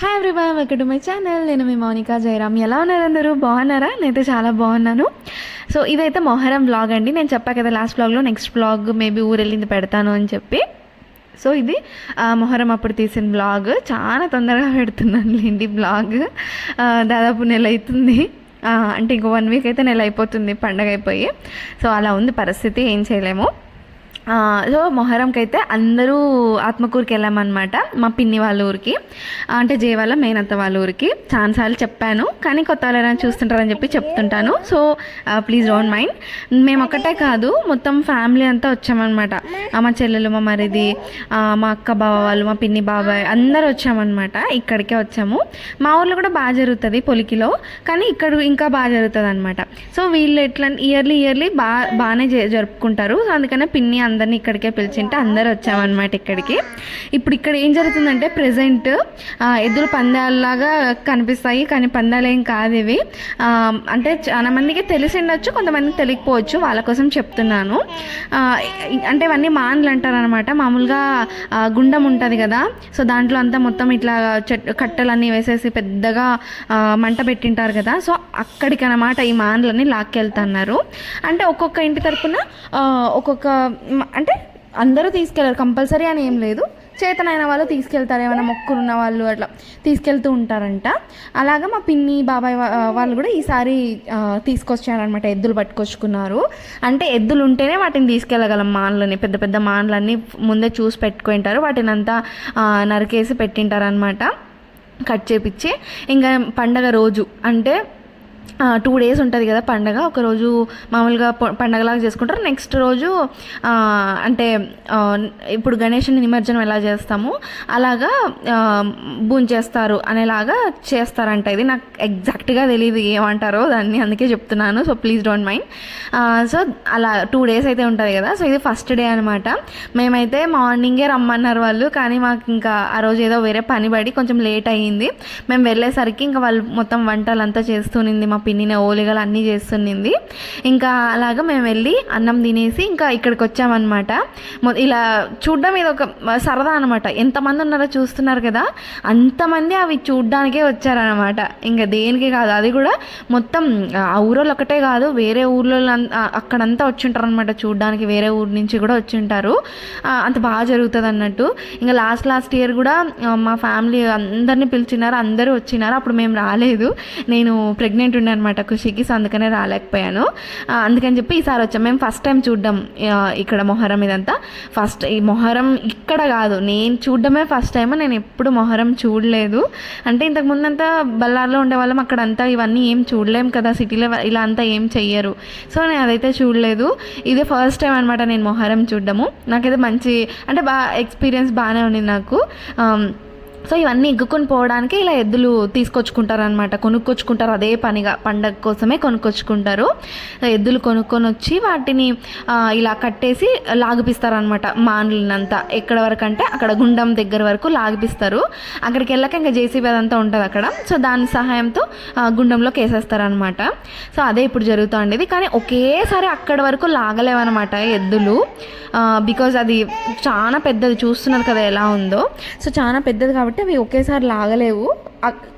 Hi everyone welcome to my channel నేను మీ మౌనికా జయరామ్. ఎలా ఉన్నారు అందరూ? బాగున్నారా? నేనైతే చాలా బాగున్నాను. సో ఇదైతే మొహరం బ్లాగ్ అండి. నేను చెప్పా కదా లాస్ట్ బ్లాగ్లో నెక్స్ట్ బ్లాగ్ మేబీ ఊరు వెళ్ళింది పెడతాను అని చెప్పి. సో ఇది మొహరం అప్పుడు తీసిన బ్లాగ్ చాలా తొందరగా పెడుతున్నాను లేండి బ్లాగ్ దాదాపు నెల అవుతుంది. అంటే ఇంకో వన్ వీక్ అయితే నెల అయిపోతుంది పండగ అయిపోయి. సో అలా ఉంది పరిస్థితి ఏం చేయలేము. సో మొహరంకి అయితే అందరూ ఆత్మకూరుకి వెళ్ళామన్నమాట మా పిన్ని వాళ్ళ ఊరికి. అంటే జయ వాళ్ళ మేనత్త వాళ్ళ ఊరికి. చాలాసార్లు చెప్పాను కానీ కొత్త వాళ్ళు ఎవరైనా చూస్తుంటారని చెప్పి చెప్తుంటాను. సో ప్లీజ్ డోంట్ మైండ్ మేము ఒక్కటే కాదు మొత్తం ఫ్యామిలీ అంతా వచ్చామన్నమాట. మా చెల్లెలు మా మరిది మా అక్క బావ వాళ్ళు మా పిన్ని బాబాయ్ అందరూ వచ్చామన్నమాట. ఇక్కడికే వచ్చాము. మా ఊర్లో కూడా బాగా జరుగుతుంది పొలికిలో కానీ ఇక్కడ ఇంకా బాగా జరుగుతుంది అనమాట సో వీళ్ళు ఎట్లా ఇయర్లీ ఇయర్లీ బాగా బాగానే జ- జరుపుకుంటారు. సో అందుకనే పిన్ని అందరిని ఇక్కడికే పిలిచింటే అందరూ వచ్చామన్నమాట ఇక్కడికి. ఇప్పుడు ఇక్కడ ఏం జరుగుతుందంటే ప్రజెంట్ ఎద్దులు పందాలలాగా కనిపిస్తాయి కానీ పందాలు ఏం కాదు ఇవి. అంటే చాలా మందికి తెలిసి ఉండొచ్చు కొంతమందికి తెలియకపోవచ్చు వాళ్ళ కోసం చెప్తున్నాను. అంటే ఇవన్నీ మాన్లు అంటారు అనమాట మామూలుగా గుండం ఉంటుంది కదా సో దాంట్లో అంతా మొత్తం ఇట్లా చెట్ కట్టెలన్నీ వేసేసి పెద్దగా మంట పెట్టింటారు కదా సో అక్కడికి అనమాట ఈ మాన్లన్నీ లాక్కెళ్తున్నారు. అంటే ఒక్కొక్క ఇంటి తరపున ఒక్కొక్క అంటే అందరూ తీసుకెళ్ళరు కంపల్సరీ అని ఏం లేదు. చేతనైన వాళ్ళు తీసుకెళ్తారు. ఏమైనా మొక్కులు ఉన్న వాళ్ళు అట్లా తీసుకెళ్తూ ఉంటారంట. అలాగా మా పిన్ని బాబాయ్ వాళ్ళు కూడా ఈసారి తీసుకొచ్చారనమాట ఎద్దులు పట్టుకొచ్చుకున్నారు. అంటే ఎద్దులు ఉంటేనే వాటిని తీసుకెళ్ళగలం. మాన్లని పెద్ద పెద్ద మాన్లన్నీ ముందే చూసి పెట్టుకుంటారు వాటిని అంతా నరికేసి పెట్టింటారనమాట కట్ చేపిచ్చి. ఇంకా పండగ రోజు అంటే టూ డేస్ ఉంటుంది కదా పండగ. ఒకరోజు మామూలుగా పండగలాగా చేసుకుంటారు. నెక్స్ట్ రోజు అంటే ఇప్పుడు గణేషుని నిమజ్జనం ఎలా చేస్తాము అలాగా చేస్తారు అనేలాగా చేస్తారంట. ఇది నాకు ఎగ్జాక్ట్గా తెలియదు ఏమంటారో దాన్ని అందుకే చెప్తున్నాను. So please don't mind so అలా టూ డేస్ అయితే ఉంటుంది కదా. సో ఇది ఫస్ట్ డే అనమాట మేమైతే మార్నింగే రమ్మన్నారు వాళ్ళు కానీ మాకు ఇంకా ఆ రోజు ఏదో వేరే పని పడి కొంచెం లేట్ అయ్యింది. మేము వెళ్ళేసరికి ఇంకా వాళ్ళు మొత్తం వంటలు అంతా మా పిన్నిన ఓలిగలు అన్నీ చేస్తునింది ఇంకా అలాగా మేము వెళ్ళి అన్నం తినేసి ఇంకా ఇక్కడికి వచ్చామన్నమాట. ఇలా చూడడం ఇది ఒక సరదా అనమాట ఎంతమంది ఉన్నారో చూస్తున్నారు కదా అంతమంది అవి చూడ్డానికే వచ్చారనమాట ఇంకా దేనికి కాదు అది కూడా మొత్తం ఆ ఊరోళ్ళు ఒకటే కాదు వేరే ఊర్లో అక్కడంతా వచ్చింటారు అనమాట చూడ్డానికి వేరే ఊరు నుంచి కూడా వచ్చింటారు. అంత బాగా జరుగుతుంది అన్నట్టు ఇంకా లాస్ట్ లాస్ట్ ఇయర్ కూడా మా ఫ్యామిలీ అందరినీ పిలిచినారు అందరూ వచ్చినారు. అప్పుడు మేము రాలేదు. నేను ప్రెగ్నెంట్ ఉండే అనమాట ఖుషికి సో అందుకనే రాలేకపోయాను. అందుకని చెప్పి ఈసారి వచ్చాం. మేము ఫస్ట్ టైం చూడడం ఇక్కడ మొహరం ఇదంతా. ఫస్ట్ ఈ మొహరం ఇక్కడ కాదు. నేను చూడడమే ఫస్ట్ టైం నేను ఎప్పుడు మొహరం చూడలేదు. అంటే ఇంతకు ముందంతా బళ్ళార్లో ఉండేవాళ్ళం అక్కడ అంతా ఇవన్నీ ఏం చూడలేం కదా సిటీలో ఇలా అంతా ఏం చెయ్యరు. సో నేను అదైతే చూడలేదు. ఇదే ఫస్ట్ టైం అనమాట నేను మొహరం చూడడము. నాకైతే మంచి అంటే బాగా ఎక్స్పీరియన్స్ బాగానే ఉంది నాకు. సో ఇవన్నీ ఎగ్గుకొని పోవడానికి ఇలా ఎద్దులు తీసుకొచ్చుకుంటారు అనమాట కొనుక్కొచ్చుకుంటారు. అదే పనిగా పండగ కోసమే కొనుక్కొచ్చుకుంటారు. ఎద్దులు కొనుక్కొని వచ్చి వాటిని ఇలా కట్టేసి లాగిపిస్తారు అనమాట మానులనంతా ఎక్కడ వరకు అంటే అక్కడ గుండం దగ్గర వరకు లాగిపిస్తారు. అక్కడికి వెళ్ళక ఇంకా జేసీబీ అదంతా ఉంటుంది అక్కడ. సో దాని సహాయంతో గుండంలోకి వేసేస్తారు అనమాట సో అదే ఇప్పుడు జరుగుతూ ఉండేది కానీ ఒకేసారి అక్కడ వరకు లాగలేవన్నమాట ఎద్దులు. బికాజ్ అది చాలా పెద్దది. చూస్తున్నారు కదా ఎలా ఉందో. సో చాలా పెద్దది కాబట్టి అవి ఒకేసారి లాగలేవు.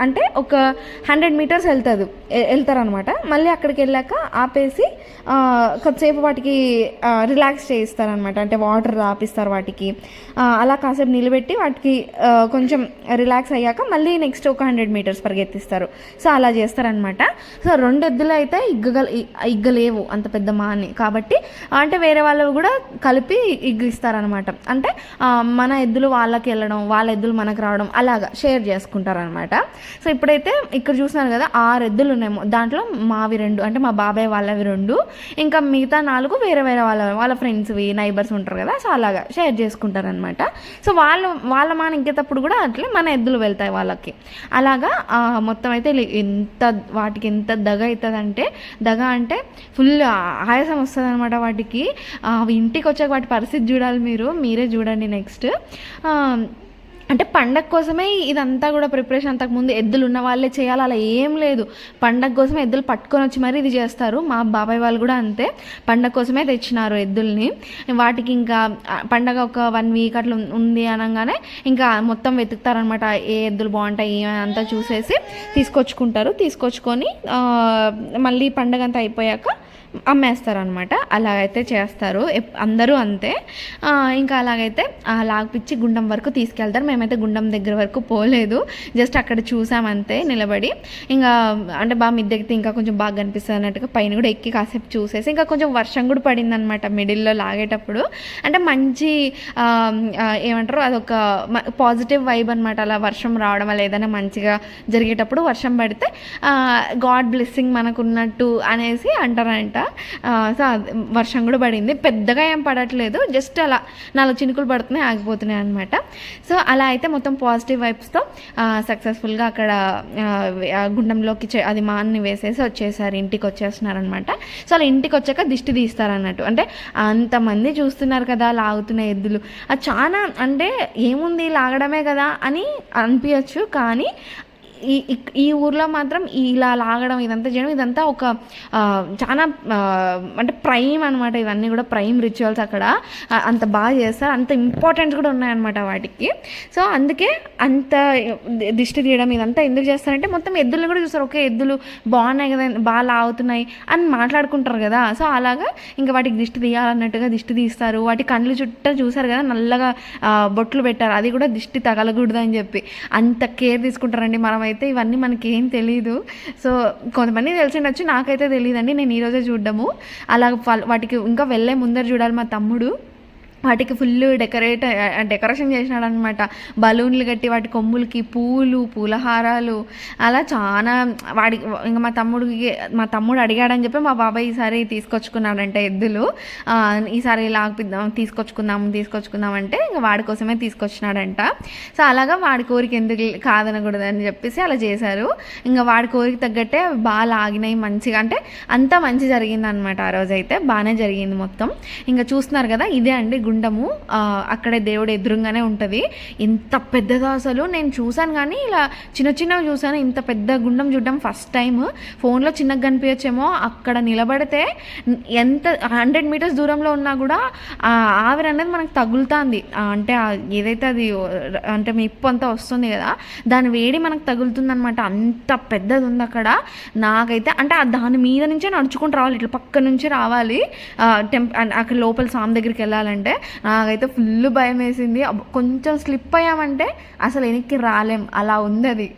అంటే ఒక హండ్రెడ్ మీటర్స్ వెళ్తుంది వెళ్తారనమాట మళ్ళీ అక్కడికి వెళ్ళాక ఆపేసి కొద్దిసేపు వాటికి రిలాక్స్ చేయిస్తారనమాట అంటే వాటర్ రాపిస్తారు వాటికి. అలా కాసేపు నిలబెట్టి వాటికి కొంచెం రిలాక్స్ అయ్యాక మళ్ళీ నెక్స్ట్ ఒక హండ్రెడ్ మీటర్స్ పరిగెత్తిస్తారు. సో అలా చేస్తారనమాట సో రెండు ఎద్దులు అయితే ఇగ్గగల ఇగ్గలేవు అంత పెద్ద మాని. కాబట్టి అంటే వేరే వాళ్ళు కూడా కలిపి ఇగ్గిస్తారనమాట అంటే మన ఎద్దులు వాళ్ళకి వెళ్ళడం వాళ్ళ ఎద్దులు మనకు రావడం అలాగా షేర్ చేసుకుంటారనమాట సో ఇప్పుడైతే ఇక్కడ చూస్తున్నారు కదా ఆరు ఎద్దులు ఉన్నాయి. దాంట్లో మావి రెండు అంటే మా బాబాయ్ వాళ్ళవి రెండు. ఇంకా మిగతా నాలుగు వేరే వేరే వాళ్ళ వాళ్ళ ఫ్రెండ్స్వి నైబర్స్ ఉంటారు కదా సో అలాగా షేర్ చేసుకుంటారనమాట సో వాళ్ళు వాళ్ళ మాన ఇంకేటప్పుడు కూడా అట్లే మన ఎద్దులు వెళ్తాయి వాళ్ళకి. అలాగా మొత్తం అయితే ఎంత వాటికి ఎంత దగ అవుతుందంటే దగ అంటే ఫుల్ ఆయాసం వస్తుంది అనమాట వాటికి అవి ఇంటికి వచ్చాక వాటి పరిస్థితి చూడాలి మీరు మీరే చూడండి నెక్స్ట్. అంటే పండగ కోసమే ఇదంతా కూడా ప్రిపరేషన్. అంతకుముందు ఎద్దులు ఉన్న వాళ్ళే చేయాలి అలా ఏం లేదు. పండగ కోసమే ఎద్దులు పట్టుకొని వచ్చి మరీ ఇది చేస్తారు. మా బాబాయ్ వాళ్ళు కూడా అంతే. పండగ కోసమే తెచ్చినారు ఎద్దుల్ని. వాటికి ఇంకా పండగ ఒక వన్ వీక్ అట్లా ఉంది అనగానే ఇంకా మొత్తం వెతుకుతారనమాట. ఏ ఎద్దులు బాగుంటాయి ఏమని అంతా చూసేసి తీసుకొచ్చుకుంటారు. తీసుకొచ్చుకొని మళ్ళీ పండగ అంతా అయిపోయాక అమ్మేస్తారనమాట అలాగైతే చేస్తారు. అందరూ అంతే. ఇంకా అలాగైతే ఆ లాగిపిచ్చి గుండం వరకు తీసుకెళ్తారు. మేమైతే గుండం దగ్గర వరకు పోలేదు. జస్ట్ అక్కడ చూసామంతే నిలబడి. ఇంకా అంటే బాగా మిద్దెక్కితే ఇంకా కొంచెం బాగా కనిపిస్తుంది అన్నట్టుగా పైన కూడా ఎక్కి కాసేపు చూసేసి ఇంకా కొంచెం వర్షం కూడా పడింది అనమాట మిడిల్లో లాగేటప్పుడు. అంటే మంచి ఏమంటారు అదొక పాజిటివ్ వైబ్ అనమాట అలా వర్షం రావడం వల్ల ఏదైనా మంచిగా జరిగేటప్పుడు వర్షం పడితే గాడ్ బ్లెస్సింగ్ మనకున్నట్టు అనేసి అంటారంట. సో వర్షం కూడా పడింది. పెద్దగా ఏం పడట్లేదు. జస్ట్ అలా నాలుగు చినుకులు పడుతున్నాయి ఆగిపోతున్నాయి అనమాట సో అలా అయితే మొత్తం పాజిటివ్ వైబ్స్తో సక్సెస్ఫుల్గా అక్కడ గుండంలోకి అది మాన్ని వేసేసి వచ్చేసారు. ఇంటికి వచ్చేస్తున్నారనమాట సో అలా ఇంటికి వచ్చాక దిష్టి తీస్తారు అన్నట్టు అంటే అంతమంది చూస్తున్నారు కదా లాగుతున్న ఎద్దులు. అది చాలా అంటే ఏముంది లాగడమే కదా అని అనిపించచ్చు కానీ ఈ ఈ ఊర్లో మాత్రం ఇలా లాగడం ఇదంతా చేయడం ఇదంతా ఒక చాలా అంటే ప్రైమ్ అనమాట ఇవన్నీ కూడా ప్రైమ్ రిచువల్స్ అక్కడ. అంత బాగా చేస్తారు. అంత ఇంపార్టెన్స్ కూడా ఉన్నాయన్నమాట వాటికి. సో అందుకే అంత దిష్టి తీయడం ఇదంతా ఎందుకు చేస్తారంటే మొత్తం ఎద్దులను కూడా చూస్తారు. ఓకే ఎద్దులు బాగున్నాయి కదా బాగా లాగుతున్నాయి అని మాట్లాడుకుంటారు కదా. సో అలాగా ఇంకా వాటికి దిష్టి తీయాలన్నట్టుగా దిష్టి తీస్తారు. వాటి కళ్ళు చుట్టూ చూసారు కదా నల్లగా బొట్లు పెట్టారు. అది కూడా దిష్టి తగలకూడదు అని చెప్పి. అంత కేర్ తీసుకుంటారండి మనం అయితే ఇవన్నీ మనకి ఏం తెలియదు సో కొంతమంది తెలిసిండొచ్చు నాకైతే తెలియదండి నేను ఈరోజే చూడడము. అలా వాటికి ఇంకా వెళ్ళే ముందర చూడాలి మా తమ్ముడు. వాటికి ఫుల్ డెకరేట్ డెకరేషన్ చేసినాడు అనమాట బలూన్లు కట్టి వాటి కొమ్ములకి పూలు పూలహారాలు. అలా చాలా వాడి ఇంకా మా తమ్ముడికి మా తమ్ముడు అడిగాడని చెప్పి మా బాబాయ్ ఈసారి తీసుకొచ్చుకున్నాడంటే ఎద్దులు. ఈసారి లాగిపిద్దాం తీసుకొచ్చుకుందాం తీసుకొచ్చుకుందాం అంటే ఇంకా వాడి కోసమే తీసుకొచ్చినాడంట. సో అలాగా వాడి కోరిక ఎందుకు కాదనకూడదని అని చెప్పేసి అలా చేశారు. ఇంకా వాడి కోరిక తగ్గట్టే బాగా లాగినాయి మంచిగా అంటే అంతా మంచి జరిగింది అనమాట ఆ రోజైతే. బాగానే జరిగింది మొత్తం. ఇంకా చూస్తున్నారు కదా ఇదే అండి గుండము అక్కడే దేవుడు ఎదురుగానే ఉంటుంది. ఇంత పెద్దదో అసలు నేను చూశాను కానీ ఇలా చిన్న చిన్నవి చూశాను. ఇంత పెద్ద గుండం చూడడం ఫస్ట్ టైం ఫోన్లో చిన్నగా కనిపించచ్చేమో అక్కడ నిలబడితే ఎంత హండ్రెడ్ మీటర్స్ దూరంలో ఉన్నా కూడా ఆ ఆవిరి అనేది మనకు తగులుతుంది. అంటే ఏదైతే అది అంటే మిప్పు అంతా వస్తుంది కదా దాని వేడి మనకు తగులుతుంది అనమాట అంత పెద్దది ఉంది అక్కడ. నాకైతే అంటే దాని మీద నుంచే నడుచుకుంటూ రావాలి. ఇట్లా పక్క నుంచి రావాలి. టెంప్ అక్కడ లోపల సామ్ దగ్గరికి వెళ్ళాలంటే. నాకైతే ఫుల్ భయం వేసింది కొంచెం స్లిప్ అయ్యామంటే అసలు వెనక్కి రాలేం. అలా ఉంది అది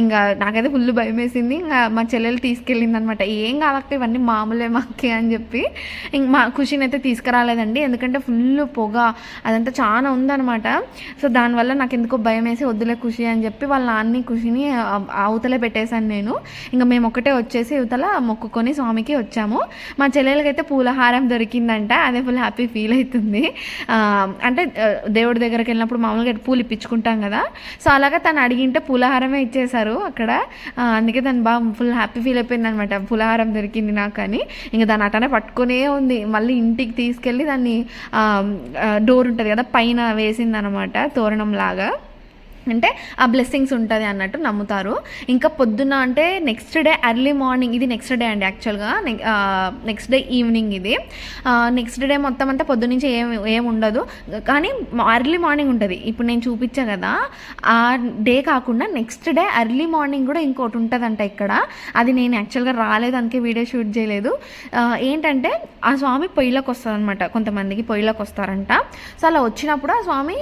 ఇంకా నాకైతే ఫుల్ భయం వేసింది ఇంకా మా చెల్లెలు తీసుకెళ్ళింది అనమాట ఏం కాదక్క ఇవన్నీ మామూలే మాకే అని చెప్పి. ఇంక మా ఖుషిని అయితే తీసుకురాలేదండి. ఎందుకంటే ఫుల్ పొగ అదంతా చాలా ఉందనమాట. సో దానివల్ల నాకు ఎందుకో భయం వేసి వద్దులే ఖుషి అని చెప్పి వాళ్ళ నాన్ని ఖుషిని అవతలే పెట్టేశాను నేను. ఇంకా మేము ఒకటే వచ్చేసి ఇవతల మొక్కుకొని స్వామికి వచ్చాము. మా చెల్లెలకైతే పూలహారం దొరికిందంట. అదే ఫుల్ హ్యాపీ ఫీల్ అవుతుంది అంటే దేవుడి దగ్గరికి వెళ్ళినప్పుడు మామూలుగా పూలు ఇప్పించుకుంటాం కదా. సో అలాగా తను అడిగింటే పూలహారమే ఇచ్చేశారు అక్కడ. అందుకే తను బాగా ఫుల్ హ్యాపీ ఫీల్ అయిపోయింది అనమాట పూలహారం దొరికింది నాకు అని. ఇంకా దాని అటనే పట్టుకునే ఉంది. మళ్ళీ ఇంటికి తీసుకెళ్ళి దాన్ని డోర్ ఉంటుంది కదా పైన వేసింది అనమాట తోరణం లాగా అంటే ఆ బ్లెస్సింగ్స్ ఉంటుంది అన్నట్టు నమ్ముతారు. ఇంకా పొద్దున్న అంటే నెక్స్ట్ డే ఎర్లీ మార్నింగ్ ఇది నెక్స్ట్ డే అండి యాక్చువల్గా నెక్స్ట్ డే ఈవినింగ్ ఇది. నెక్స్ట్ డే మొత్తం అంతా పొద్దునుంచి ఏం ఏం ఉండదు. కానీ ఎర్లీ మార్నింగ్ ఉంటుంది. ఇప్పుడు నేను చూపించా కదా ఆ డే కాకుండా నెక్స్ట్ డే ఎర్లీ మార్నింగ్ కూడా ఇంకోటి ఉంటుందంట ఇక్కడ. అది నేను యాక్చువల్గా రాలేదు అందుకే వీడియో షూట్ చేయలేదు. ఏంటంటే ఆ స్వామి పొయ్యిలోకి వస్తారనమాట కొంతమందికి పొయ్యిలోకి వస్తారంట. సో అలా వచ్చినప్పుడు ఆ స్వామి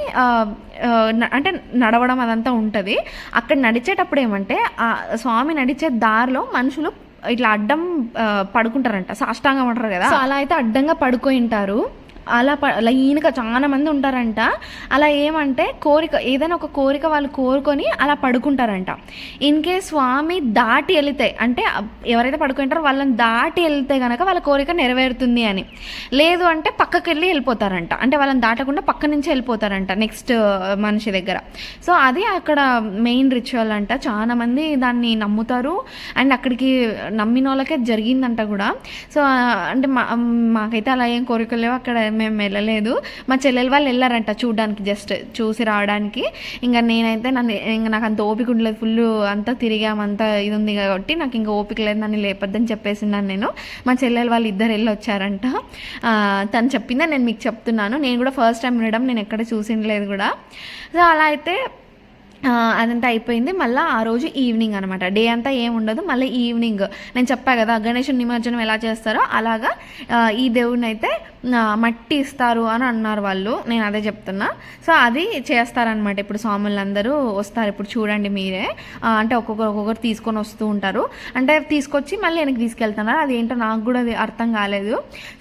అంటే నడవడం అదంతా ఉంటుంది. అక్కడ నడిచేటప్పుడు ఏమంటే ఆ స్వామి నడిచే దారిలో మనుషులు ఇట్లా అడ్డం ఆ, పడుకుంటారంట. సాష్టాంగం అంటారు కదా. సో అలా అయితే అడ్డంగా పడుకొని ఉంటారు అలా ప అలా ఈయనక ఉంటారంట. అలా ఏమంటే కోరిక ఏదైనా ఒక కోరిక వాళ్ళు కోరుకొని అలా పడుకుంటారంట. ఇన్ కేస్ స్వామి దాటి వెళితే అంటే ఎవరైతే పడుకుంటారో వాళ్ళని దాటి వెళ్తే కనుక వాళ్ళ కోరిక నెరవేరుతుంది అని. లేదు అంటే పక్కకి వెళ్ళి వెళ్ళిపోతారంట. అంటే వాళ్ళని దాటకుండా పక్క నుంచి వెళ్ళిపోతారంట నెక్స్ట్ మనిషి దగ్గర. సో అది అక్కడ మెయిన్ రిచువల్ అంట. చాలామంది దాన్ని నమ్ముతారు. అండ్ అక్కడికి నమ్మిన వాళ్ళకే జరిగిందంట కూడా. సో అంటే మా మాకైతే అలా ఏం కోరికలు లేవు. అక్కడ మేము వెళ్ళలేదు. మా చెల్లెలు వాళ్ళు వెళ్ళారంట చూడడానికి జస్ట్ చూసి రావడానికి. ఇంకా నేనైతే నన్ను ఇంకా నాకు అంత ఓపిక ఉండలేదు. ఫుల్ అంతా తిరిగాం అంతా ఇది ఉంది కాబట్టి నాకు ఇంకా ఓపిక లేదు. నన్ను లేపొద్దని చెప్పేసినాను నేను. మా చెల్లెలు వాళ్ళు ఇద్దరు వెళ్ళి వచ్చారంట తను చెప్పిందే నేను మీకు చెప్తున్నాను. నేను కూడా ఫస్ట్ టైం వినడం నేను ఎక్కడ చూసిండలేదు కూడా. సో అలా అయితే అదంతా అయిపోయింది. మళ్ళీ ఆ రోజు ఈవినింగ్ అనమాట డే అంతా ఏం ఉండదు. మళ్ళీ ఈవినింగ్ నేను చెప్పా కదా గణేషుని నిమజ్జనం ఎలా చేస్తారో అలాగా ఈ దేవుడిని అయితే మట్టి ఇస్తారు అని అన్నారు వాళ్ళు. నేను అదే చెప్తున్నా. సో అది చేస్తారనమాట ఇప్పుడు స్వాములు అందరూ వస్తారు. ఇప్పుడు చూడండి మీరే. అంటే ఒక్కొక్కరు ఒక్కొక్కరు తీసుకొని వస్తూ ఉంటారు. అంటే తీసుకొచ్చి మళ్ళీ వెనక్కి తీసుకెళ్తున్నారు. అది ఏంటో నాకు కూడా అది అర్థం కాలేదు.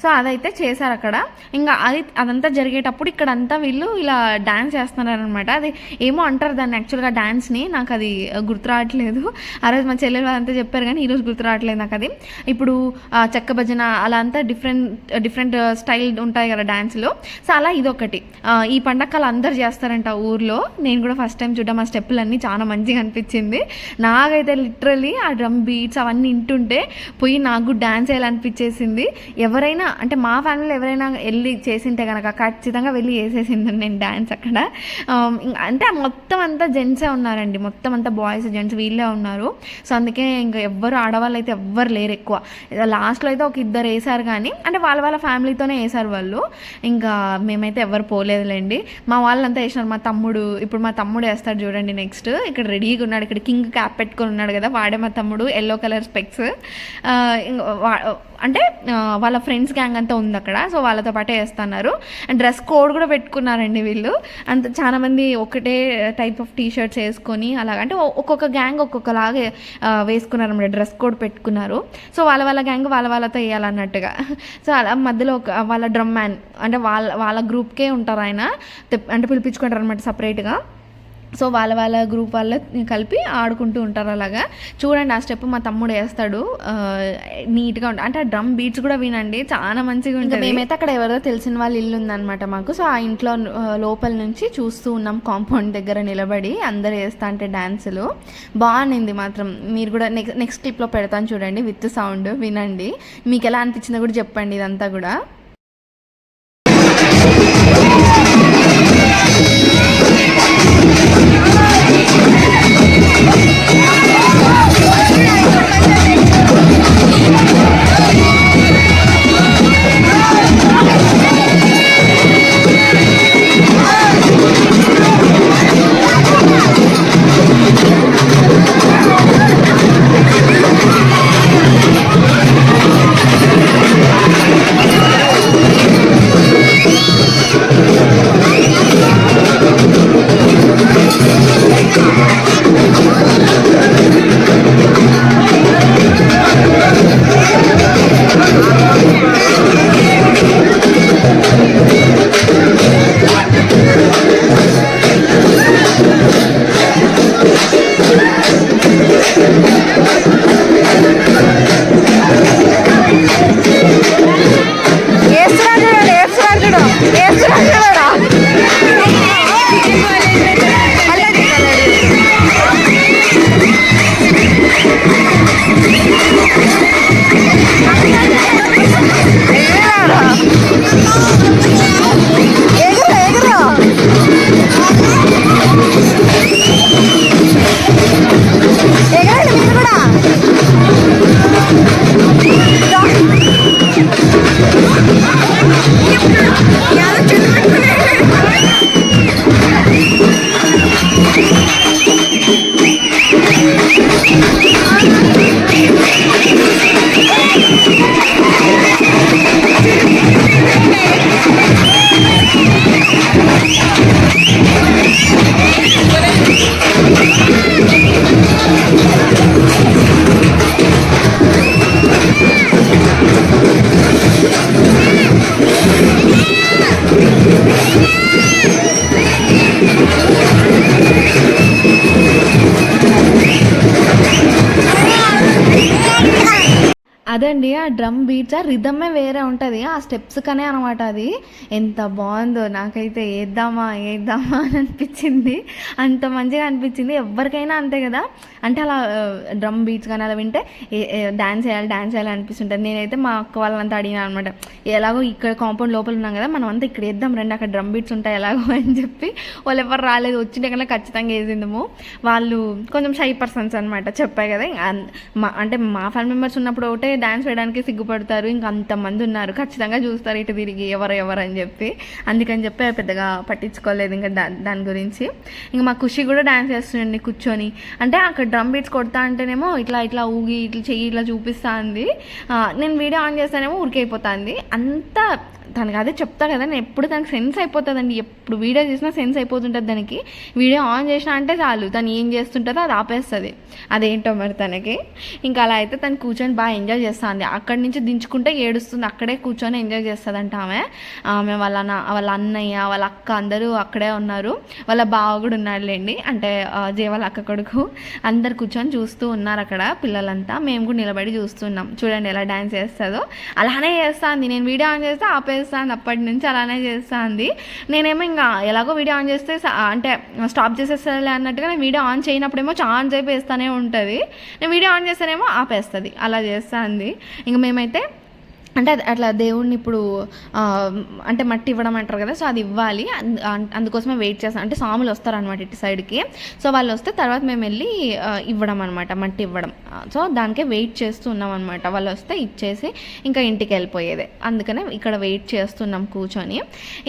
సో అదైతే చేశారు అక్కడ. ఇంకా అది అదంతా జరిగేటప్పుడు ఇక్కడ అంతా వీళ్ళు ఇలా డ్యాన్స్ చేస్తున్నారు అనమాట అది ఏమో అంటారు దాన్ని యాక్చువల్గా డ్యాన్స్ని నాకు అది గుర్తు రావట్లేదు ఆ రోజు మా చెల్లెలు వాళ్ళంతా చెప్పారు కానీ ఈరోజు గుర్తు రావట్లేదు నాకు అది ఇప్పుడు చెక్క భజన అలా అంతా డిఫరెంట్ డిఫరెంట్ స్టైల్ ఉంటాయి కదా డ్యాన్స్లో సో అలా ఇదొకటి. ఈ పండగలు అందరు చేస్తారంట ఊర్లో. నేను కూడా ఫస్ట్ టైం చూడడం ఆ స్టెప్పులన్నీ చాలా మంచిగా అనిపించింది. నాకైతే లిటరలీ ఆ డ్రమ్ బీట్స్ అవన్నీ వింటుంటే పోయి నాకు డ్యాన్స్ వేయాలనిపించేసింది ఎవరైనా అంటే మా ఫ్యామిలీలో ఎవరైనా వెళ్ళి చేసింటే కనుక ఖచ్చితంగా వెళ్ళి వేసేసింది నేను డ్యాన్స్ అక్కడ. అంటే మొత్తం అంతా జెంట్సే ఉన్నారండి. మొత్తం అంతా బాయ్స్ జెంట్స్ వీళ్ళే ఉన్నారు. సో అందుకే ఇంకా ఎవ్వరు ఆడవాళ్ళు అయితే ఎవ్వరు లేరు ఎక్కువ. లాస్ట్లో అయితే ఒక ఇద్దరు వేసారు కానీ అంటే వాళ్ళ వాళ్ళ ఫ్యామిలీతోనే వేసారు వాళ్ళు. ఇంకా మేమైతే ఎవరు పోలేదులేండి. మా వాళ్ళంతా వేసినారు. మా తమ్ముడు ఇప్పుడు మా తమ్ముడు వేస్తాడు చూడండి నెక్స్ట్. ఇక్కడ రెడీగా ఉన్నాడు. ఇక్కడ కింగ్ క్యాప్ పెట్టుకొని ఉన్నాడు కదా వాడే మా తమ్ముడు. Yellow colour specs. అంటే వాళ్ళ ఫ్రెండ్స్ గ్యాంగ్ అంతా ఉంది అక్కడ. సో వాళ్ళతో పాటే వేస్తున్నారు. అండ్ డ్రెస్ కోడ్ కూడా పెట్టుకున్నారండి వీళ్ళు. అంత చాలామంది ఒకటే టైప్ ఆఫ్ టీ షర్ట్స్ వేసుకొని అలాగ అంటే ఒక్కొక్క గ్యాంగ్ ఒక్కొక్కలాగే వేసుకున్నారు అన్నమాట డ్రెస్ కోడ్ పెట్టుకున్నారు. సో వాళ్ళ వాళ్ళ గ్యాంగ్ వాళ్ళ వాళ్ళతో వేయాలన్నట్టుగా. సో అలా మధ్యలో ఒక వాళ్ళ డ్రమ్ మ్యాన్ అంటే వాళ్ళ వాళ్ళ గ్రూప్కే ఉంటారు ఆయన. అంటే పిలిపించుకుంటారు అనమాట సపరేట్గా సో వాళ్ళ వాళ్ళ గ్రూప్ వాళ్ళ కలిపి ఆడుకుంటూ ఉంటారు అలాగా. చూడండి ఆ స్టెప్ మా తమ్ముడు వేస్తాడు. నీట్గా ఉంటుంది అంటే ఆ డ్రమ్ బీట్స్ కూడా వినండి చాలా మంచిగా ఉంటుంది. మేమైతే అక్కడ ఎవరో తెలిసిన వాళ్ళ ఇల్లు ఉందన్నమాట మాకు. సో ఆ ఇంట్లో లోపల నుంచి చూస్తూ ఉన్నాం కాంపౌండ్ దగ్గర నిలబడి అందరు వేస్తా అంటే డ్యాన్సులు బాగుంది మాత్రం. మీరు కూడా నెక్స్ట్ నెక్స్ట్ క్లిప్లో పెడతాను చూడండి విత్ సౌండ్ వినండి. మీకు ఎలా అనిపించిందో కూడా చెప్పండి ఇదంతా కూడా. Yeah. అదండి ఆ డ్రమ్ బీట్స్ ఆ రిధమే వేరే ఉంటుంది. ఆ స్టెప్స్ కనే అనమాట అది. ఎంత బాగుందో నాకైతే వేద్దామా వేద్దామా అని అనిపించింది. అంత మంచిగా అనిపించింది. ఎవరికైనా అంతే కదా. అంటే అలా డ్రమ్ బీట్స్ కానీ అలా వింటే డ్యాన్స్ చేయాలి డ్యాన్స్ చేయాలి అనిపిస్తుంటుంది. నేనైతే మా అక్క వాళ్ళంతా అడిగినా అనమాట ఎలాగో ఇక్కడ కాంపౌండ్ లోపల ఉన్నాం కదా మనం అంతా ఇక్కడ వేద్దాం రండి అక్కడ డ్రమ్ బీట్స్ ఉంటాయి ఎలాగో అని చెప్పి వాళ్ళు ఎవరు రాలేదు. వచ్చింటే కన్నా ఖచ్చితంగా వేసిందము. వాళ్ళు కొంచెం షై పర్సన్స్ అనమాట చెప్పాయి కదా. మా అంటే మా ఫ్యామిలీ మెంబర్స్ ఉన్నప్పుడు ఒకటే డ్యాన్స్ వేయడానికి సిగ్గుపడతారు. ఇంకా అంతమంది ఉన్నారు ఖచ్చితంగా చూస్తారు ఇటు తిరిగి ఎవరు ఎవరు అని చెప్పి. అందుకని చెప్పి పెద్దగా పట్టించుకోలేదు ఇంకా దా దాని గురించి. ఇంకా మా ఖుషి కూడా డ్యాన్స్ చేస్తుండండి కూర్చొని. అంటే అక్కడ డ్రమ్ బీట్స్ కొడతా అంటేనేమో ఇట్లా ఇట్లా ఊగి ఇట్లా చెయ్యి ఇట్లా చూపిస్తా ఉంది నేను వీడియో ఆన్ చేస్తానేమో ఉరికైపోతుంది అంత తనకు అదే చెప్తా కదా నేను ఎప్పుడు తనకి సెన్స్ అయిపోతుందండి. ఎప్పుడు వీడియో చేసినా సెన్స్ అయిపోతుంటుంది దానికి వీడియో ఆన్ చేసినా అంటే చాలు తను ఏం చేస్తుంటుందో అది ఆపేస్తుంది. అదేంటో మరి తనకి. ఇంకా అలా అయితే తను కూర్చొని బాగా ఎంజాయ్ చేస్తుంది. అక్కడి నుంచి దించుకుంటే ఏడుస్తుంది అక్కడే కూర్చొని ఎంజాయ్ చేస్తుందంట ఆమె. ఆమె వాళ్ళ వాళ్ళ అన్నయ్య వాళ్ళ అక్క అందరూ అక్కడే ఉన్నారు. వాళ్ళ బావ కూడా ఉన్నాడులేండి. అంటే ఆ, అక్క కొడుకు. అందరు కూర్చొని చూస్తూ ఉన్నారు అక్కడ పిల్లలంతా. మేము కూడా నిలబడి చూస్తున్నాం. చూడండి ఎలా డ్యాన్స్ చేస్తుందో. అలానే చేస్తుంది. నేను వీడియో ఆన్ చేస్తే ఆపేస్తాను అప్పటి నుంచి అలానే చేస్తుంది. నేనేమో ఇంకా ఎలాగో వీడియో ఆన్ చేస్తే అంటే స్టాప్ చేసేస్తాలే అన్నట్టుగా నేను వీడియో ఆన్ చేయనప్పుడేమో చాలా సేపు ఉంటుంది. నేను వీడియో ఆన్ చేస్తేనేమో ఆపేస్తుంది. అలా చేస్తుంది. ఇంకా మేమైతే అంటే అది అట్లా దేవుడిని ఇప్పుడు అంటే మట్టి ఇవ్వడం అంటారు కదా సో అది ఇవ్వాలి. అందుకోసమే వెయిట్ చేస్తాం. అంటే స్వాములు వస్తారనమాట ఇటు సైడ్కి సో వాళ్ళు వస్తే తర్వాత మేము వెళ్ళి ఇవ్వడం అనమాట మట్టి ఇవ్వడం. సో దానికే వెయిట్ చేస్తూ ఉన్నాం అనమాట వాళ్ళు వస్తే ఇచ్చేసి ఇంకా ఇంటికి వెళ్ళిపోయేదే. అందుకనే ఇక్కడ వెయిట్ చేస్తున్నాం కూర్చొని.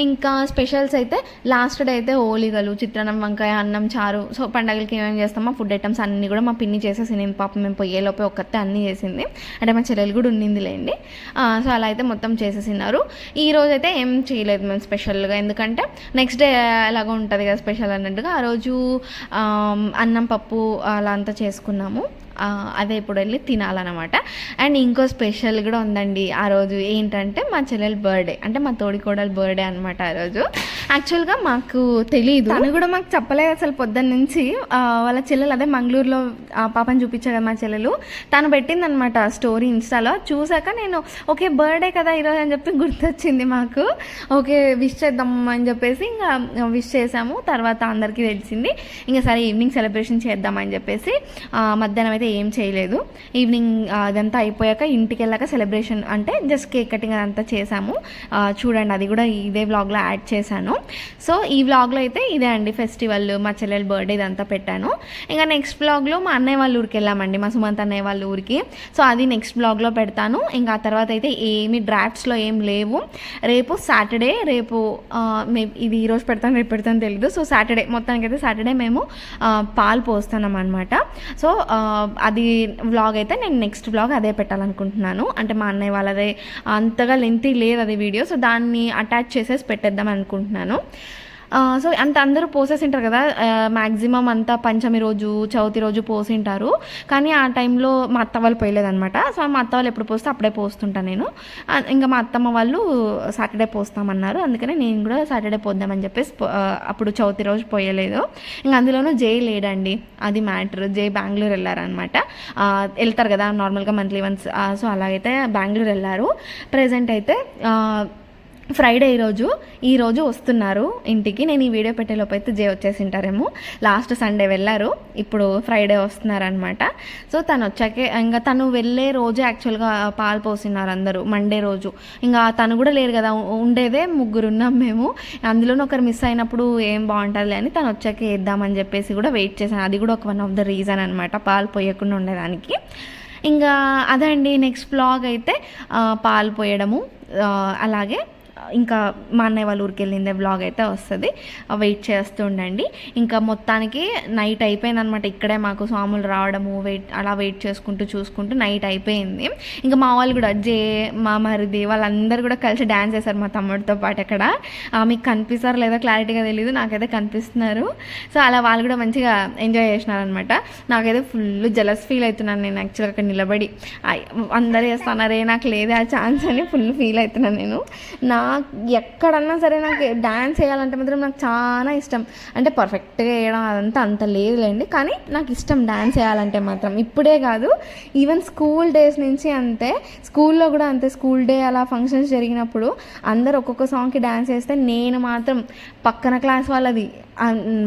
ఇంకా స్పెషల్స్ అయితే లాస్ట్ డే అయితే ఓలిగలు చిత్రాన్నం వంకాయ అన్నం చారు. సో పండగలకి ఏమేమి చేస్తామో ఫుడ్ ఐటమ్స్ అన్నీ కూడా మా పిన్ని చేసేసింది పాపం మేము పొయ్యేలోపే ఒక్కతే అన్నీ చేసింది. అంటే మా చెల్లెలు కూడా ఉన్నింది లేండి సో అలా అయితే మొత్తం చేసేసినారు. ఈ రోజు అయితే ఏం చేయలేదు మేము స్పెషల్గా ఎందుకంటే నెక్స్ట్ డే ఎలాగో ఉంటుంది కదా స్పెషల్ అన్నట్టుగా ఆ రోజు అన్నం పప్పు అలా అంతా చేసుకున్నాము. అదే ఇప్పుడు వెళ్ళి తినాలన్నమాట. అండ్ ఇంకో స్పెషల్ కూడా ఉందండి. ఆ రోజు ఏంటంటే మా చెల్లెల బర్త్డే. అంటే మా తోడికోడల బర్త్డే అనమాట ఆ రోజు. యాక్చువల్గా మాకు తెలియదు తను కూడా మాకు చెప్పలేదు అసలు పొద్దున్న నుంచి. వాళ్ళ చెల్లెలు అదే మంగళూరులో పాపని చూపించారు కదా మా చెల్లెలు. తను పెట్టిందనమాట స్టోరీ ఇన్స్టాలో. చూసాక నేను ఓకే బర్త్డే కదా ఈరోజు అని చెప్పి గుర్తొచ్చింది మాకు. ఓకే విష్ చేద్దాం అని చెప్పేసి ఇంకా విష్ చేసాము. తర్వాత అందరికీ తెలిసింది. ఇంకా సరే ఈవినింగ్ సెలబ్రేషన్ చేద్దామని చెప్పేసి మధ్యాహ్నం అయితే ఏం చేయలేదు. ఈవినింగ్ అదంతా అయిపోయాక ఇంటికి వెళ్ళాక సెలబ్రేషన్ అంటే జస్ట్ కేక్ కటింగ్ అదంతా చేసాము. చూడండి అది కూడా ఇదే వ్లాగ్లో యాడ్ చేశాను. సో ఈ వ్లాగ్లో అయితే ఇదే అండి ఫెస్టివల్ మా చెల్లెల బర్త్డే ఇదంతా పెట్టాను. ఇంకా నెక్స్ట్ వ్లాగ్లో మా అన్నయ్య వాళ్ళ ఊరికి వెళ్ళామండి మా సుమంత్ అన్నయ్య వాళ్ళ ఊరికి. సో అది నెక్స్ట్ వ్లాగ్లో పెడతాను. ఇంకా ఆ తర్వాత అయితే ఏమి డ్రాఫ్ట్స్లో ఏం లేవు. రేపు సాటర్డే రేపు మే ఇది ఈరోజు పెడతాను రేపు పెడతాను తెలీదు. సో సాటర్డే మొత్తానికైతే సాటర్డే మేము పాలు పోస్తున్నాం అనమాట సో అది వ్లాగ్ అయితే నేను నెక్స్ట్ వ్లాగ్ అదే పెట్టాలనుకుంటున్నాను. అంటే మా అన్నయ్య వాళ్ళదే అంతగా లెంతీ లేదు అది వీడియో సో దాన్ని అటాచ్ చేసేసి పెట్టేద్దాం అనుకుంటున్నాను. సో అంత అందరూ పోసేసింటారు కదా మ్యాక్సిమం అంతా పంచమి రోజు చవితి రోజు పోసింటారు కానీ ఆ టైంలో మా అత్త వాళ్ళు పోయలేదనమాట సో మా అత్త వాళ్ళు ఎప్పుడు పోస్తే అప్పుడే పోస్తుంటాను నేను. ఇంకా మా అత్తమ్మ వాళ్ళు సాటర్డే పోస్తామన్నారు. అందుకనే నేను కూడా సాటర్డే పోద్దామని చెప్పేసి పో- అప్పుడు చవితి రోజు పోయలేదు. ఇంకా అందులోనూ జై లేడండి. అది మ్యాటర్. జై బెంగళూరు వెళ్ళారనమాట వెళ్తారు కదా నార్మల్గా మంత్లీ వన్స్ సో అలాగైతే బెంగళూరు వెళ్ళారు. ప్రజెంట్ అయితే ఫ్రైడే ఈరోజు ఈరోజు వస్తున్నారు ఇంటికి. నేను ఈ వీడియో పెట్టేలోపు అయితే జే వచ్చేసింటారేమో లాస్ట్ సండే వెళ్ళారు ఇప్పుడు ఫ్రైడే వస్తున్నారనమాట సో తను వచ్చాకే ఇంకా తను వెళ్ళే రోజు యాక్చువల్గా పాలు పోసినారు అందరూ మండే రోజు. ఇంకా తను కూడా లేరు కదా ఉండేదే ముగ్గురు ఉన్నాం మేము. అందులోనే ఒకరు మిస్ అయినప్పుడు ఏం బాగుంటుంది అని తను వచ్చాక వేద్దామని చెప్పేసి కూడా వెయిట్ చేశాను. అది కూడా ఒక వన్ ఆఫ్ ద రీజన్ అనమాట పాలు పోయకుండా ఉండేదానికి. ఇంకా అదే అండి నెక్స్ట్ బ్లాగ్ అయితే పాలు పోయడము అలాగే ఇంకా మా అన్నయ్య వాళ్ళ ఊరికి వెళ్ళిందే బ్లాగ్ అయితే వస్తుంది. వెయిట్ చేస్తూ ఉండండి. ఇంకా మొత్తానికి నైట్ అయిపోయింది అనమాట ఇక్కడే మాకు స్వాములు రావడము వెయిట్ అలా వెయిట్ చేసుకుంటూ చూసుకుంటూ నైట్ అయిపోయింది. ఇంకా మా వాళ్ళు కూడా జే మా మరిది వాళ్ళందరూ కూడా కలిసి డ్యాన్స్ చేశారు మా తమ్ముడితో పాటు అక్కడ. మీకు కనిపిస్తారో లేదా క్లారిటీగా తెలియదు నాకైతే కనిపిస్తున్నారు. సో అలా వాళ్ళు కూడా మంచిగా ఎంజాయ్ చేసినారనమాట నాకైతే ఫుల్ జలస్ ఫీల్ అవుతున్నాను నేను యాక్చువల్గా అక్కడ నిలబడి. అందరు అందరూ చేస్తున్నారే నాకు లేదే ఆ ఛాన్స్ అని ఫుల్ ఫీల్ అవుతున్నాను నేను. నా నాకు ఎక్కడన్నా సరే నాకు డ్యాన్స్ వేయాలంటే మాత్రం నాకు చాలా ఇష్టం. అంటే పర్ఫెక్ట్గా వేయడం అదంతా అంత లేదులేండి. కానీ నాకు ఇష్టం డ్యాన్స్ వేయాలంటే మాత్రం. ఇప్పుడే కాదు ఈవెన్ స్కూల్ డేస్ నుంచి అంతే స్కూల్లో కూడా అంతే స్కూల్ డే అలా ఫంక్షన్స్ జరిగినప్పుడు అందరు ఒక్కొక్క సాంగ్కి డ్యాన్స్ వేస్తే నేను మాత్రం పక్కన క్లాస్ వాళ్ళది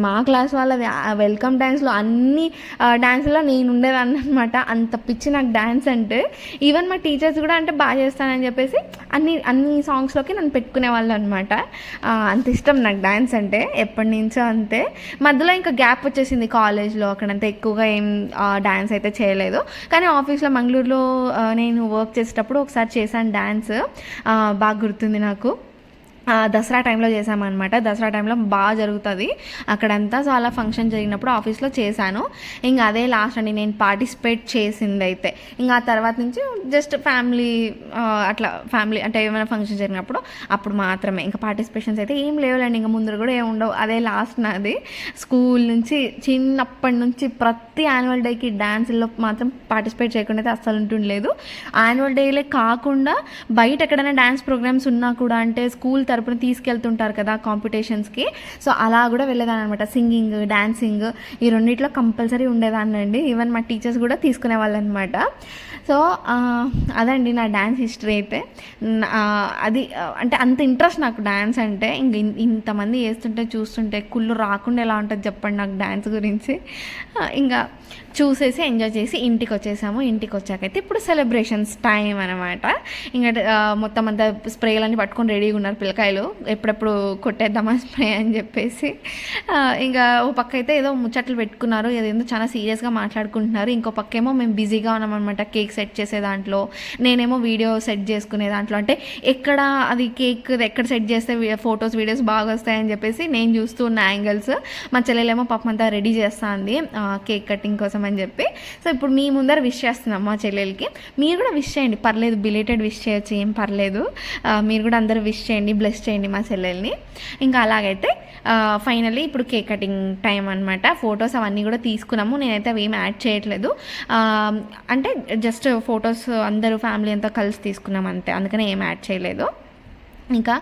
మా క్లాస్ వాళ్ళది వెల్కమ్ డ్యాన్స్లో అన్ని డ్యాన్స్లో నేను ఉండేదాన్ని అనమాట అంత పిచ్చి నాకు డ్యాన్స్ అంటే ఈవెన్ మా టీచర్స్ కూడా అంటే బాగా చేస్తానని చెప్పేసి అన్ని అన్ని సాంగ్స్లోకి నన్ను పెట్టుకునే వాళ్ళు అనమాట అంత ఇష్టం నాకు డ్యాన్స్ అంటే ఎప్పటి నుంచో అంతే. మధ్యలో ఇంకా గ్యాప్ వచ్చేసింది కాలేజ్లో అక్కడంతా ఎక్కువగా ఏం డ్యాన్స్ అయితే చేయలేదు. కానీ ఆఫీస్లో మంగళూరులో నేను వర్క్ చేసేటప్పుడు ఒకసారి చేశాను డ్యాన్స్ బాగా గుర్తుంది నాకు. దసరా టైంలో చేసామన్నమాట దసరా టైంలో బాగా జరుగుతుంది. అక్కడంతా సో అలా ఫంక్షన్ జరిగినప్పుడు ఆఫీస్లో చేశాను. ఇంకా అదే లాస్ట్ అండి నేను పార్టిసిపేట్ చేసింది అయితే ఇంకా ఆ తర్వాత నుంచి జస్ట్ ఫ్యామిలీ అట్లా ఫ్యామిలీ అంటే ఏమైనా ఫంక్షన్ జరిగినప్పుడు అప్పుడు మాత్రమే. ఇంకా పార్టిసిపేషన్స్ అయితే ఏం లేవులేండి ఇంకా ముందు కూడా ఏం ఉండవు. అదే లాస్ట్ నాది. స్కూల్ నుంచి చిన్నప్పటి నుంచి ప్రతి యాన్యువల్ డేకి డ్యాన్స్లో మాత్రం పార్టిసిపేట్ చేయకుండా అయితే అస్సలు ఉంటుండలేదు. యాన్యువల్ డేలే కాకుండా బయట ఎక్కడైనా డ్యాన్స్ ప్రోగ్రామ్స్ ఉన్నా కూడా అంటే స్కూల్ తరపున తీసుకెళ్తుంటారు కదా కాంపిటీషన్స్కి. సో అలా కూడా వెళ్ళేదాన్ని అనమాట సింగింగ్ డాన్సింగ్ ఈ రెండిట్లో కంపల్సరీ ఉండేదాన్ని అండి ఈవెన్ మా టీచర్స్ కూడా తీసుకునే వాళ్ళు అనమాట సో అదండి నా డ్యాన్స్ హిస్టరీ అయితే. అది అంటే అంత ఇంట్రెస్ట్ నాకు డ్యాన్స్ అంటే ఇంక ఇంతమంది వేస్తుంటే చూస్తుంటే కుళ్ళు రాకుండా ఎలా ఉంటుంది చెప్పండి నాకు డ్యాన్స్ గురించి. ఇంకా చూసేసి ఎంజాయ్ చేసి ఇంటికి వచ్చేసాము ఇంటికి వచ్చాకైతే ఇప్పుడు సెలబ్రేషన్స్ టైం అనమాట. ఇంకా మొత్తం అంతా స్ప్రేలన్నీ పట్టుకొని రెడీగా ఉన్నారు పిల్లకాయ పిల్లకాయలు ఎప్పుడెప్పుడు కొట్టేద్దామా స్ప్రే అని చెప్పేసి ఇంకా ఓ పక్క అయితే ఏదో ముచ్చట్లు పెట్టుకున్నారు. ఏదో చాలా సీరియస్గా మాట్లాడుకుంటున్నారు. ఇంకో పక్క ఏమో మేము బిజీగా ఉన్నామన్నమాట కేక్ సెట్ చేసే దాంట్లో నేనేమో వీడియో సెట్ చేసుకునే దాంట్లో. అంటే ఎక్కడ అది కేక్ ఎక్కడ సెట్ చేస్తే ఫొటోస్ వీడియోస్ బాగా వస్తాయని చెప్పేసి నేను చూస్తూ ఉన్న యాంగిల్స్ మా చెల్లెలేమో పాపం అంతా రెడీ చేస్తా ఉంది కేక్ కటింగ్ కోసం అని చెప్పి. సో ఇప్పుడు మీ ముందర విష్ చేస్తున్నాం మా చెల్లెలకి. మీరు కూడా విష్ చేయండి. పర్లేదు బిలేటెడ్ విష్ చేయొచ్చు ఏం పర్లేదు. మీరు కూడా అందరూ విష్ చేయండి. బ్లెస్ చేయండి మా చెల్లెల్ని. ఇంకా అలాగైతే ఫైనల్లీ ఇప్పుడు కేక్ కటింగ్ టైం అనమాట ఫొటోస్ అవన్నీ కూడా తీసుకున్నాము. నేనైతే అవి ఏం యాడ్ చేయట్లేదు. అంటే జస్ట్ ఫొటోస్ అందరూ ఫ్యామిలీ అంతా కలిసి తీసుకున్నాం అంతే. అందుకని ఏం యాడ్ చేయలేదు. ఇంకా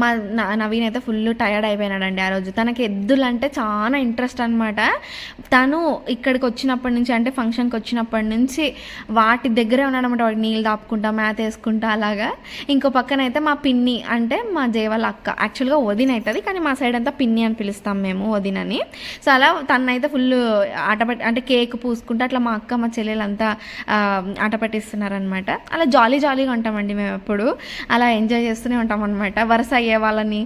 మా నవీన్ అయితే ఫుల్ టయర్డ్ అయిపోయినాడండి ఆ రోజు. తనకి ఎద్దులు అంటే చాలా ఇంట్రెస్ట్ అనమాట తను ఇక్కడికి వచ్చినప్పటి నుంచి అంటే ఫంక్షన్కి వచ్చినప్పటి నుంచి వాటి దగ్గరే ఉన్నాడనమాట వాడికి నీళ్ళు దాపుకుంటా మేత వేసుకుంటా అలాగా. ఇంకో పక్కన అయితే మా పిన్ని అంటే మా జయవాళ్ళ అక్క. యాక్చువల్గా వదిన అవుతుంది కానీ మా సైడ్ అంతా పిన్ని అని పిలుస్తాం మేము వదినని. సో అలా తనైతే ఫుల్ ఆటపట్టి అంటే కేక్ పూసుకుంటూ అట్లా మా అక్క మా చెల్లెలంతా ఆ, ఆట పట్టిస్తున్నారనమాట అలా జాలీ జాలీగా ఉంటామండి మేము ఎప్పుడు. అలా ఎంజాయ్ చేస్తూనే ఉంటాం అనమాట వరుస అయ్యే వాళ్ళని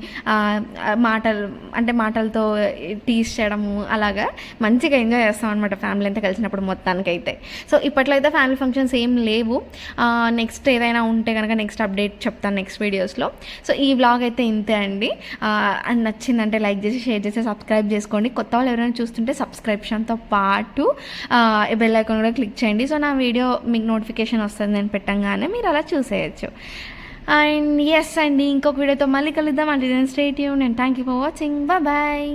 మాటలు అంటే మాటలతో టీస్ చేయడము అలాగా మంచిగా ఎంజాయ్ చేస్తాం అనమాట ఫ్యామిలీ అంతా కలిసినప్పుడు మొత్తానికైతే. సో ఇప్పట్లో అయితే ఫ్యామిలీ ఫంక్షన్స్ ఏం లేవు. నెక్స్ట్ ఏదైనా ఉంటే కనుక నెక్స్ట్ అప్డేట్ చెప్తాను నెక్స్ట్ వీడియోస్లో సో ఈ వ్లాగ్ అయితే ఇంతే అండి. అండ్ నచ్చిందంటే లైక్ చేసి షేర్ చేసి సబ్స్క్రైబ్ చేసుకోండి. కొత్త వాళ్ళు ఎవరైనా చూస్తుంటే సబ్స్క్రిప్షన్తో పాటు బెల్ ఐకాన్ కూడా క్లిక్ చేయండి. సో నా వీడియో మీకు నోటిఫికేషన్ వస్తుంది నేను పెట్టంగానే మీరు అలా చూసేయచ్చు. అండ్ ఎస్ అండి ఇంకొక వీడియోతో మళ్ళీ కలుద్దాం అంటే స్టేట్ యూ నేను thank you for watching bye